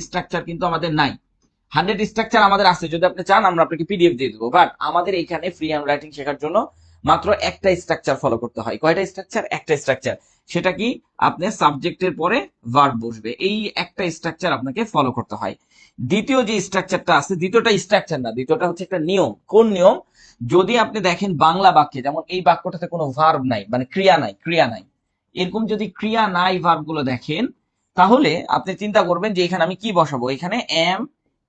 Structure কিন্তু আমাদের নাই। হান্ড্রেড স্ট্রাকচার আমাদের আছে, যদি আপনি চান, আমরা আপনাকে পিডিএফ দিয়ে দেবো। বাট আমাদের এখানে ফ্রি হ্যান্ড রাইটিং শেখার জন্য মাত্র একটা স্ট্রাকচার ফলো করতে হয়। কয়টা স্ট্রাকচার একটা স্ট্রাকচার সেটা কি? আপনি সাবজেক্টের পরে ভার্ব বসবে। এই একটা স্ট্রাকচার আপনাকে ফলো করতে হয়। দ্বিতীয় যে স্ট্রাকচারটা আছে, দ্বিতীয়টা স্ট্রাকচার না, দ্বিতীয়টা হচ্ছে একটা নিয়ম। কোন নিয়ম? যদি আপনি দেখেন বাংলা বাক্যে, যেমন এই বাক্যটাতে কোনো ভার্ব নাই মানে ক্রিয়া নাই ক্রিয়া নাই। এরকম যদি ক্রিয়া নাই ভার্বগুলো দেখেন তাহলে আপনি চিন্তা করবেন যে এখানে আমি কি বসাবো? এখানে এম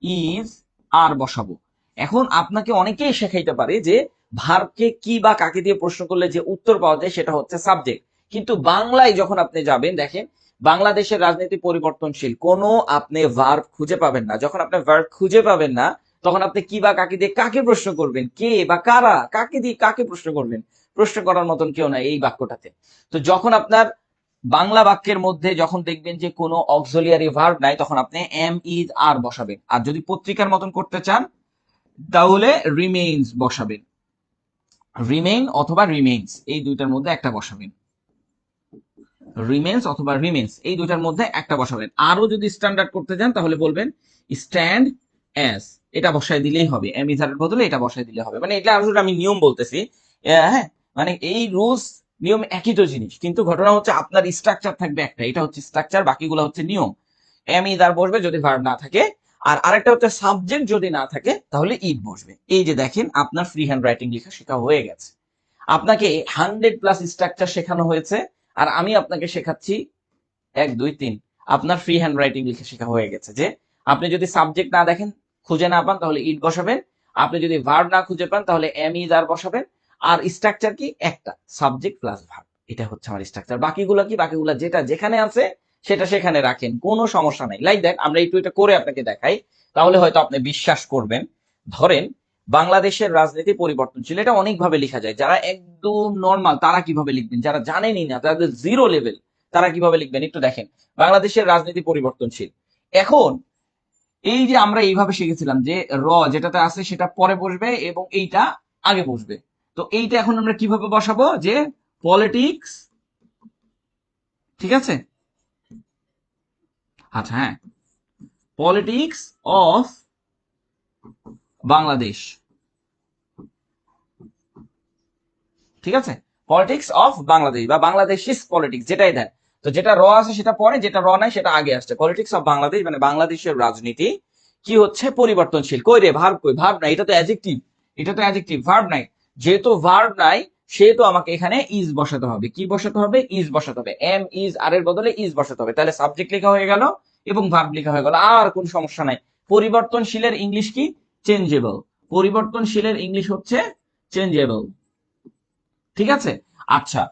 ইজ আর বসাবো। এখন আপনাকে অনেকেই শেখাইতে পারে যে ভার্বকে কি বা কাকে দিয়ে প্রশ্ন করলে যে উত্তর পাওয়া যায় সেটা হচ্ছে সাবজেক্ট কিন্তু বাংলায় যখন আপনি যাবেন, দেখেন বাংলাদেশের রাজনীতি পরিবর্তনশীল। কোনো আপনি ভার্ব খুঁজে পাবেন না। যখন আপনি ভার্ব খুঁজে পাবেন না, তখন আপনি কি বা কাকে দিয়ে কাকে প্রশ্ন করবেন? কে বা কারা? কাকে দিয়ে কাকে প্রশ্ন করবেন? প্রশ্ন করার মতন কেউ নাই এই বাক্যটাতে। তো যখন আপনার বাংলা বাক্যের মধ্যে যখন দেখবেন যে কোনো অক্সিলিয়ারি ভার্ব নাই, তখন আপনি এম ইজ আর বসাবেন। আর যদি পত্রিকার মতন করতে চান, তাহলে রিমেইনস বসাবেন। রিমেইন অথবা রিমেইনস এই দুইটার মধ্যে একটা বসাবেন। রিমেন্স অথবা রিমেন্স এই দুইটার মধ্যে একটা বসাবেন। আরও যদি স্ট্যান্ডার্ড করতে চান তাহলে বলবেন স্ট্যান্ড অ্যাজ এটা বসায় দিলেই হবে। এম ইজারের বদলে এটা বসায় দিলে হবে। মানে এটা আসলে আমি নিয়ম বলতেছি। হ্যাঁ মানে এই রুলস নিয়ম একই তো জিনিস। কিন্তু ঘটনা হচ্ছে আপনার স্ট্রাকচার থাকবে একটা। এটা হচ্ছে স্ট্রাকচার বাকিগুলো হচ্ছে নিয়ম। এম ইজার বসবে যদি ভার্ব না থাকে। আর আরেকটা হচ্ছে সাবজেক্ট যদি না থাকে, তাহলে ইড বসবে। এই যে দেখেন, আপনার ফ্রি হ্যান্ড রাইটিং লেখা শেখা হয়ে গেছে। আপনাকে হান্ড্রেড প্লাস স্ট্রাকচার শেখানো হয়েছে। আর আমি আপনাকে শেখাচ্ছি এক, দুই, তিন। আপনার ফ্রি হ্যান্ড রাইটিং লিখে শেখা হয়ে গেছে যে, আপনি যদি সাবজেক্ট না দেখেন, খুঁজে না পান, তাহলে ইট বসাবেন। আপনি যদি ভার্ব না খুঁজে পান, তাহলে এম ইজ আর বসাবেন। আর স্ট্রাকচার কি? একটা সাবজেক্ট প্লাস ভার্ব এটা হচ্ছে আমার স্ট্রাকচার বাকিগুলো কি? বাকিগুলো যেটা যেখানে আছে, সেটা সেখানে রাখেন। কোনো সমস্যা নাই। লাইক দেখ, আমরা একটু এটা করে আপনাকে দেখাই। তাহলে হয়তো আপনি বিশ্বাস করবেন। ধরেন, বাংলাদেশের রাজনীতি পরিবর্তনশীল, এটা অনেকভাবে লেখা যায়। যারা একদম নর্মাল তারা কীভাবে লিখবেন? যারা জানেনই না, তাদের জিরো লেভেল তারা কীভাবে লিখবেন? একটু দেখেন। বাংলাদেশের রাজনীতি পরিবর্তনশীল। এখন, এই যে আমরা এইভাবে শিখেছিলাম যে, র যেটাতে আছে, সেটা পরে বসবে এবং এইটা আগে বসবে। তো এইটা এখন আমরা কীভাবে বসাবো? যে পলিটিক্স ঠিক আছে? আচ্ছা হ্যাঁ। পলিটিক্স অফ বাংলাদেশ ঠিক আছে? পলিটিক্স অফ বাংলাদেশ বা বাংলাদেশ ইস পলিটিক্স যেটাই দেন। তো যেটা র আছে সেটা পরে, যেটা র নাই সেটা আগে আসছে। পলিটিক্স অফ বাংলাদেশ মানে বাংলাদেশের রাজনীতি। কি হচ্ছে? পরিবর্তনশীল। কই রে? ভার্ব কই? ভার্ব নাই। এটা তো অ্যাজেক্টিভ এটা তো অ্যাজেক্টিভ ভার্ব নাই। যেহেতু ভার্ব নাই, সেহেতু আমাকে এখানে ইজ বসাতে হবে। কি বসাতে হবে? ইজ বসাতে হবে। এম ইজ আর এর বদলে ইজ বসাতে হবে। তাহলে সাবজেক্ট লেখা হয়ে গেল এবং ভার্ব লেখা হয়ে গেল। আর কোন সমস্যা নাই। পরিবর্তনশীলের ইংলিশ কি? চেঞ্জেবল পরিবর্তনশীলের ইংলিশ হচ্ছে চেঞ্জেবল ঠিক আছে? আচ্ছা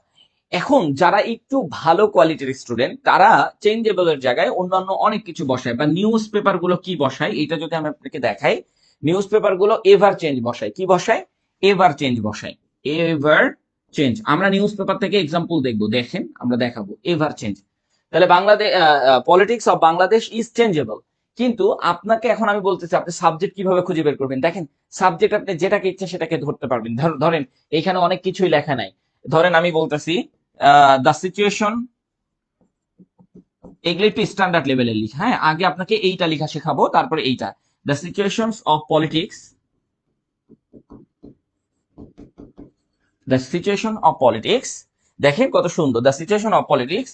এখন যারা একটু ভালো কোয়ালিটির স্টুডেন্ট তারা চেঞ্জেবল এর জায়গায় অন্যান্য অনেক কিছু বসায় বা নিউজ পেপারগুলো কি বসায়, এটা যদি আমি আপনাকে দেখাই নিউজ পেপারগুলো এভার চেঞ্জ বসায়। কি বসায়? এভার চেঞ্জ বসায় এভার চেঞ্জ। আমরা নিউজ পেপার থেকে এক্সাম্পল দেখব, দেখেন, আমরা দেখাবো, এভার চেঞ্জ। তাহলে Bangladesh politics of Bangladesh is changeable কিন্তু আপনাকে এখন আমি বলতেছি, আপনি সাবজেক্ট কীভাবে খুঁজে বের করবেন? দেখেন সাবজেক্ট আপনি যেটাকে ইচ্ছা সেটাকে ধরতে পারবেন। ধরেন, এখানে অনেক কিছুই লেখা নাই। ধরেন, আমি বলতেছি দ্য সিচুয়েশন এগুলো একটু স্ট্যান্ডার্ড লেভেলের লিখা। হ্যাঁ আগে আপনাকে এইটা লেখা শেখাবো, তারপরে এইটা। The situation of politics the situation of politics দেখেন কত সুন্দর the situation of politics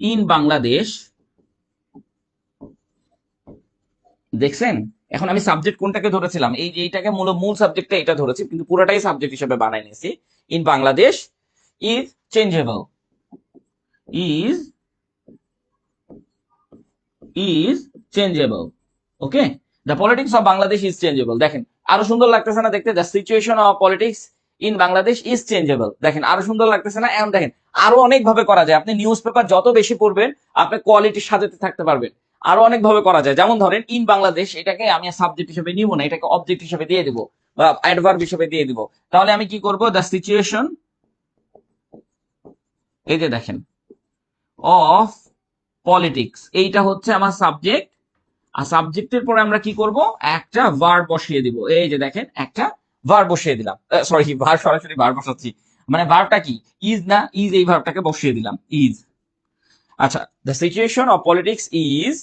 in Bangladesh দেখছেন? এখন আমি সাবজেক্ট কোনটাকে ধরেছিলাম? এই এইটাকে মূল মূল সাবজেক্টটা এটা ধরেছি, কিন্তু পুরোটাই সাবজেক্ট হিসেবে বানাই নিয়েছি। In Bangladesh is changeable is is changeable okay the politics of Bangladesh is changeable দেখেন। আরও সুন্দর লাগতেছে না দেখতে? The situation of politics in Bangladesh is changeable দেখেন, আরও সুন্দর লাগতেছে না? এখন দেখেন, আরও অনেক ভাবে করা যায়। আপনি নিউজ পেপার যত বেশি পড়বেন, আপনি কোয়ালিটির সাজাতে থাকতে পারবেন। আরও অনেক ভাবে করা যায়। যেমন ধরেন ইন বাংলাদেশ, এটাকে আমি সাবজেক্ট হিসেবে নিব না, এটাকে অবজেক্ট হিসেবে দিয়ে দিব, বা অ্যাডভার্ব হিসেবে দিয়ে দিব। তাহলে আমি কি করব? দ্য সিচুয়েশন এই যে দেখেন অফ পলিটিক্স এইটা হচ্ছে আমার সাবজেক্ট আর সাবজেক্টের পরে আমরা কি করব? একটা ভার বসিয়ে দিব। এই যে দেখেন, একটা ভার বসিয়ে দিলাম। সরি ভার সরাসরি ভার বসাচ্ছি। মানে ভারটা কি? ইজ না ইজ এই ভারটাকে বসিয়ে দিলাম। ইজ আচ্ছা the situation of politics is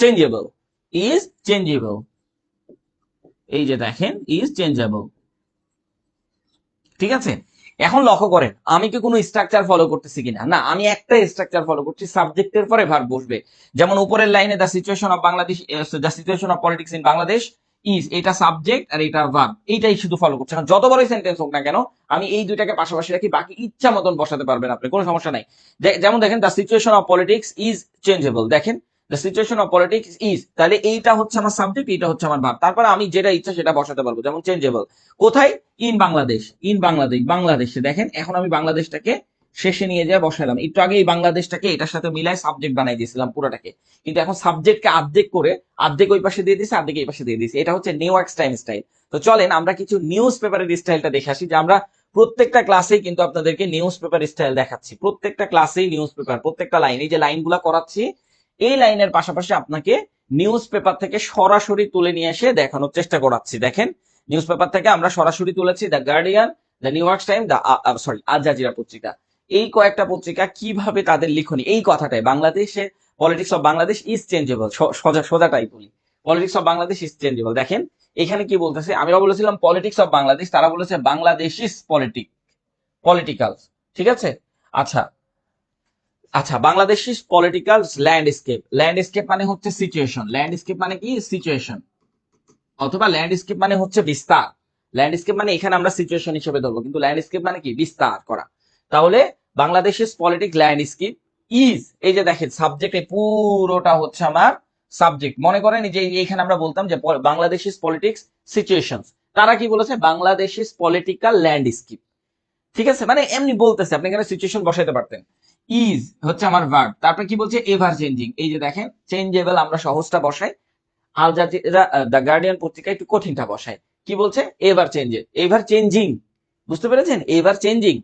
changeable is changeable এই যে দেখেন ইজ চেঞ্জেবল ঠিক আছে? এখন লক্ষ্য করেন, আমি কি কোনো স্ট্রাকচার ফলো করতেছি কিনা? না, আমি একটা স্ট্রাকচার ফলো করছি সাবজেক্টের পরে ভার বসবে। যেমন উপরের line the situation of Bangladesh the situation of politics in Bangladesh is এটা সাবজেক্ট আর এটা ভার্ব এইটাই শুধু ফলো করছে। যত বড়ই সেন্টেন্স হোক না কেন, আমি এই দুইটাকে পাশাপাশি রাখি, বাকি ইচ্ছা মতন বসাতে পারবেন আপনি, কোনো সমস্যা নাই। যেমন দেখেন the situation of politics is changeable দেখেন the situation of politics is তাহলে এইটা হচ্ছে আমার সাবজেক্ট এইটা হচ্ছে আমার ভাব তারপরে আমি যেটা ইচ্ছা সেটা বসাতে পারব, যেমন চেঞ্জেবল কোথায়? ইন বাংলাদেশ ইন বাংলাদেশ, বাংলাদেশে, দেখেন, এখন আমি বাংলাদেশটাকে শেষে নিয়ে যায়, বসাইলাম। একটু আগে এই বাংলাদেশটাকে এটার সাথে মিলাই সাবজেক্ট বানাই দিয়েছিলাম পুরোটাকে। কিন্তু এখন সাবজেক্টকে আর্ধেক করে আর্ধেক ওই পাশে দিয়ে দিয়েছি আর্ধেক এই পাশে দিয়ে দিয়েছি। এটা হচ্ছে নিউ টাইম স্টাইল তো চলেন, আমরা কিছু নিউজ পেপারের স্টাইলটা দেখে আসি, যে আমরা প্রত্যেকটা ক্লাসেই কিন্তু আপনাদেরকে নিউজ পেপার স্টাইল দেখাচ্ছি। প্রত্যেকটা ক্লাসেই নিউজ পেপার প্রত্যেকটা লাইন এই যে লাইনগুলো করাচ্ছি, এই লাইনের পাশাপাশি আপনাকে নিউজ পেপার থেকে সরাসরি তুলে নিয়ে এসে দেখানোর চেষ্টা করাচ্ছি। দেখেন নিউজ পেপার থেকে আমরা সরাসরি তুলেছি the Guardian the New York time the sorry Al Jazeera পত্রিকা। এই কয়েকটা পত্রিকা কীভাবে তাদের লিখনি? এই কথাটাই। বাংলাদেশে politics of Bangladesh is changeable সোজা, সোজাটাই বলি। Politics of Bangladesh is changeable দেখেন, এখানে কি বলতেছে? আমরা বলেছিলাম পলিটিক্স অফ বাংলাদেশ তারা বলেছে বাংলাদেশ ইজ পলিটিক পলিটিক্যাল ঠিক আছে? আচ্ছা আচ্ছা Bangladesh is political landscape landscape মানে হচ্ছে সিচুয়েশন ল্যান্ডস্কেপ মানে কি? সিচুয়েশন অথবা ল্যান্ডস্কেপ মানে হচ্ছে বিস্তার। ল্যান্ডস্কেপ মানে এখানে আমরা সিচুয়েশন হিসেবে ধরবো। কিন্তু ল্যান্ডস্কেপ মানে কি? বিস্তার করা। তাহলে বাংলাদেশের পলিটিক ল্যান্ডস্কেপ ইজ এই যে দেখেন সাবজেক্টে পুরোটা হচ্ছে আমার সাবজেক্ট মনে করেন যে এখানে আমরা বলতাম যে বাংলাদেশ পলিটিক্স সিচুয়েশন তারা কি বলেছে? বাংলাদেশ পলিটিক্যাল ল্যান্ডস্কেপ ঠিক আছে? মানে এমনি বলতেছে, আপনি এখানে সিচুয়েশন বসাইতে পারতেন। ইজ হচ্ছে আমার ভার্ব তারপর কি বলছে? এভার চেঞ্জিং এই যে দেখেন চেঞ্জেবল আমরা সহজটা বসাই। আল জাজিরা দ্য গার্ডিয়ান পত্রিকা একটু কঠিনটা বসাই। কি বলছে? এভার চেঞ্জে এভার চেঞ্জিং বুঝতে পেরেছেন? এভার চেঞ্জিং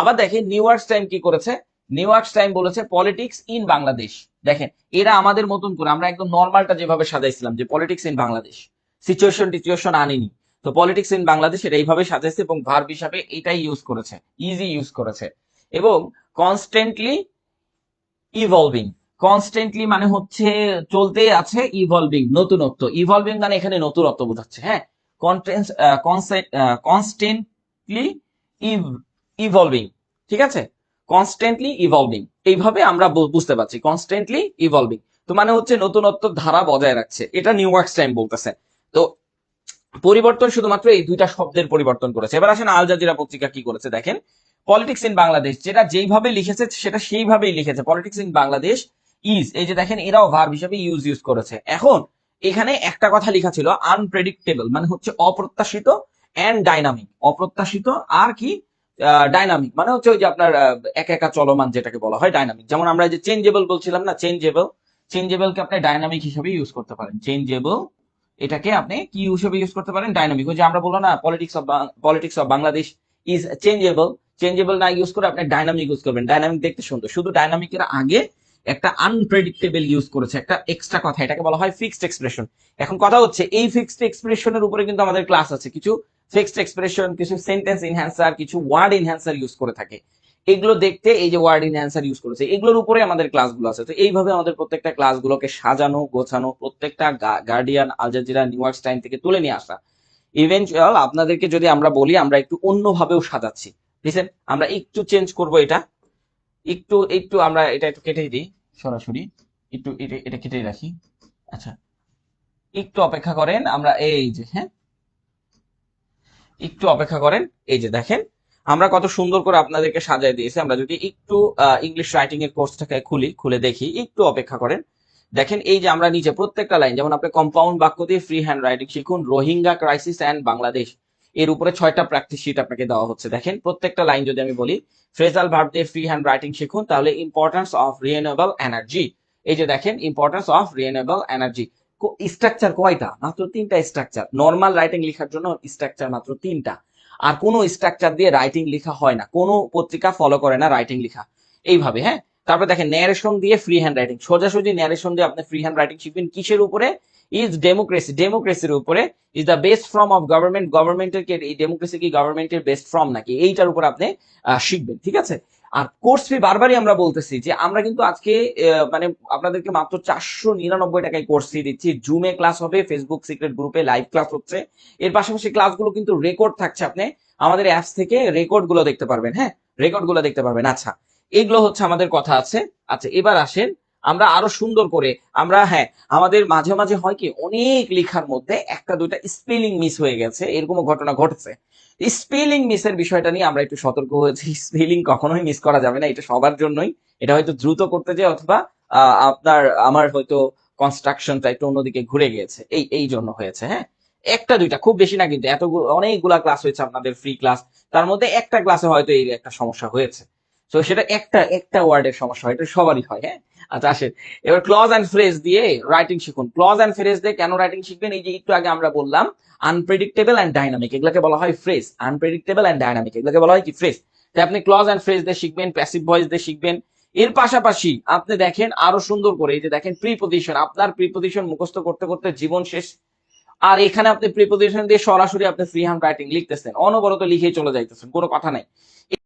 আবার দেখেন নিউ ইয়র্ক টাইম কি করেছে? নিউ ইয়র্ক টাইম বলেছে পলিটিক্স ইন বাংলাদেশ দেখেন, এরা আমাদের মতন করে, আমরা একদম নর্মালটা যেভাবে সাজাইছিলাম যে পলিটিক্স ইন বাংলাদেশ সিচুয়েশন টিচুয়েশন আনিনি। তো পলিটিক্স ইন বাংলাদেশ এটা এইভাবে সাজাইছে এবং ভার্ব হিসাবে এটাই ইউজ করেছে। ইজি ইউজ করেছে। এবং কনস্ট্যান্টলি ইভলভিং কনস্ট্যান্টলি মানে হচ্ছে চলতেই আছে ইভলভিং নতুনত্ব। ইভলভিং মানে এখানে নতুনত্ব বোঝাচ্ছে হ্যাঁ? কনস্ট্যান্টলি ইভলভিং ঠিক আছে? কনস্ট্যান্টলি ইভলভিং এইভাবে আমরা বুঝতে পারছি কনস্ট্যান্টলি ইভলভিং তো মানে হচ্ছে নতুনত্ব ধারা বজায় রাখছে, এটা নিউ ইয়র্ক টাইম বলতেছে, তো পরিবর্তন শুধুমাত্র এই দুইটা শব্দের পরিবর্তন করেছে, এবার আসেন আল জাজিরা পত্রিকা কি করেছে দেখেন পলিটিক্স ইন বাংলাদেশ যেটা যেইভাবে লিখেছে, সেটা সেইভাবেই লিখেছে পলিটিক্স ইন বাংলাদেশ ইজ এই যে দেখেন এরাও ভার্ব হিসেবে ইউজ ইউজ করেছে, এখন এখানে একটা কথা লেখা ছিল আনপ্রেডিক্টেবল মানে হচ্ছে অপ্রত্যাশিত অ্যান্ড ডাইনামিক অপ্রত্যাশিত আর কি ডাইনামিক মানে হচ্ছে ওই যে আপনার একা একা চলমান যেটাকে বলা হয় ডাইনামিক যেমন আমরা যে চেঞ্জেবল বলছিলাম না চেঞ্জেবল চেঞ্জেবলকে আপনি ডাইনামিক হিসেবে ইউজ করতে পারেন। চেঞ্জেবল এটাকে আপনি কি হিসেবে ইউজ করতে পারেন? ডাইনামিক ওই যে আমরা বললাম না politics of politics of Bangladesh is changeable changeable না ইউজ করে আপনি ডাইনামিক ইউজ করবেন। ডাইনামিক দেখতে সুন্দর। শুধু ডাইনামিকের আগে একটা আনপ্রেডিক্টেবল ইউজ করেছে, একটা এক্সট্রা কথা। এটাকে বলা হয় ফিক্সড এক্সপ্রেশন এখন কথা হচ্ছে, এই ফিক্সড এক্সপ্রেশনের উপরে কিন্তু আমাদের ক্লাস আছে। কিছু ফিক্সড এক্সপ্রেশন কিছু সেন্টেন্স ইনহ্যান্সার কিছু ওয়ার্ড ইনহ্যান্সার ইউজ করে থাকে। এগুলো দেখতে এই যে ওয়ার্ড ইনহ্যান্সার ইউজ করেছে, এগুলোর উপরে আমাদের ক্লাসগুলো আছে। তো এইভাবে আমাদের প্রত্যেকটা ক্লাসগুলোকে সাজানো, গোছানো, প্রত্যেকটা Guardian Al Jazeera New York time থেকে তুলে নিয়ে আসা। ইভেন্চুয়াল আপনাদেরকে যদি আমরা বলি, আমরা একটু অন্যভাবেও সাজাচ্ছি। বুঝছেন? আমরা একটু চেঞ্জ করব এটা। একটু একটু আমরা এটা একটু কেটেই দিই, সরাসরি। একটু, এটা কেটেই রাখি। আচ্ছা। একটু অপেক্ষা করেন, আমরা এই যে হ্যাঁ? একটু অপেক্ষা করেন। এই যে দেখেন, আমরা কত সুন্দর করে আপনাদেরকে সাজায় দিয়েছি। আমরা যদি একটু ইংলিশ রাইটিং এর কোর্সটাকে খুলি, খুলে দেখি, একটু অপেক্ষা করেন। দেখেন, এই যে আমরা নিচে প্রত্যেকটা লাইন যেমন আপনি কম্পাউন্ড বাক্য দিয়ে ফ্রি হ্যান্ড রাইটিং শিখুন রোহিঙ্গা ক্রাইসিস অ্যান্ড বাংলাদেশ এর উপরে ছয়টা প্র্যাকটিস শিট আপনাকে দেওয়া হচ্ছে। দেখেন, প্রত্যেকটা লাইন যদি আমি বলি ফ্রেজাল ভার্ব দিয়ে ফ্রি হ্যান্ড রাইটিং শিখুন, তাহলে ইম্পর্টেন্স অফ রিয়েনেবল এনার্জি এই যে দেখেন importance of renewable energy structure কয়টা? মাত্র তিনটা স্ট্রাকচার নর্মাল রাইটিং লেখার জন্য স্ট্রাকচার মাত্র তিনটা। আর কোনো স্ট্রাকচার দিয়ে রাইটিং লেখা হয় না। কোনো পত্রিকা ফলো করে না রাইটিং লেখা। এইভাবে হ্যাঁ? তারপর দেখেন ন্যারেশন দিয়ে ফ্রি হ্যান্ড রাইটিং সোজাসুজি ন্যারেশন দিয়ে আপনি ফ্রি হ্যান্ড রাইটিং শিখবেন। কিসের উপরে? ইজ ডেমোক্রেসি ডেমোক্রেসির উপরে is the best form of government গভর্নমেন্টের কে, এই ডেমোক্রেসি কি গভর্নমেন্টের বেস্ট ফর্ম নাকি? এইটার উপর আপনি শিখবেন, ঠিক আছে? আর কোর্স ফি বারবারই আমরা বলতেছি যে আমরা কিন্তু আজকে মানে আপনাদেরকে মাত্র চারশো নিরানব্বই টাকায় কোর্স ফি দিচ্ছি। জুমে ক্লাস হবে ফেসবুক সিক্রেট গ্রুপে লাইভ ক্লাস হচ্ছে। এর পাশাপাশি ক্লাসগুলো কিন্তু রেকর্ড থাকছে আপনি আমাদের অ্যাপস থেকে। রেকর্ডগুলো দেখতে পারবেন হ্যাঁ? রেকর্ডগুলো দেখতে পারবেন। আচ্ছা এগুলো হচ্ছে আমাদের কথা আছে। আচ্ছা এবার আসেন, আমরা আরও সুন্দর করে, আমরা হ্যাঁ আমাদের মাঝে মাঝে হয় কি, অনেক লেখার মধ্যে একটা দুইটা স্পেলিং মিস হয়ে গেছে এরকম ঘটনা ঘটেছে। স্পেলিং মিসের বিষয়টা নিয়ে আমরা একটু সতর্ক হয়েছি স্পেলিং কখনোই মিস করা যাবে না, এটা সবার জন্যই। এটা হয়তো দ্রুত করতে যায় অথবা আপনার, আমার হয়তো কনস্ট্রাকশনটা একটু অন্যদিকে ঘুরে গিয়েছে, এই এই জন্য হয়েছে হ্যাঁ। একটা দুইটা, খুব বেশি না কিন্তু এত অনেকগুলা ক্লাস হয়েছে আপনাদের ফ্রি ক্লাস তার মধ্যে একটা ক্লাসে হয়তো এই একটা সমস্যা হয়েছে। তো সেটা একটা একটা ওয়ার্ডের সমস্যা হয়, এটা সবারই হয় হ্যাঁ? আচ্ছা আসেন। এবার ক্লজ অ্যান্ড ফ্রেজ দিয়ে রাইটিং শিখুন। ক্লজ অ্যান্ড ফ্রেজ দিয়ে কেন রাইটিং শিখবেন? এই যে একটু আগে আমরা বললাম আনপ্রেডিক্টেবল অ্যান্ড ডাইনামিক এগুলোকে বলা হয় ফ্রেজ আনপ্রেডিক্টেবল অ্যান্ড ডাইনামিক এগুলোকে বলা হয় কি? ফ্রেজ তাই আপনি ক্লজ অ্যান্ড ফ্রেজ দিয়ে শিখবেন প্যাসিভ ভয়েস দিয়ে শিখবেন। এর পাশাপাশি আপনি দেখেন আরও সুন্দর করে, এই যে দেখেন প্রিপোজিশন আপনার প্রিপোজিশন মুখস্থ করতে করতে জীবন শেষ। আর এখানে আপনি প্রিপোজিশন দিয়ে সরাসরি আপনি ফ্রি হ্যান্ড রাইটিং লিখতেছেন, অনবরত লিখে চলে যাইতেছেন, কোনো কথা নাই।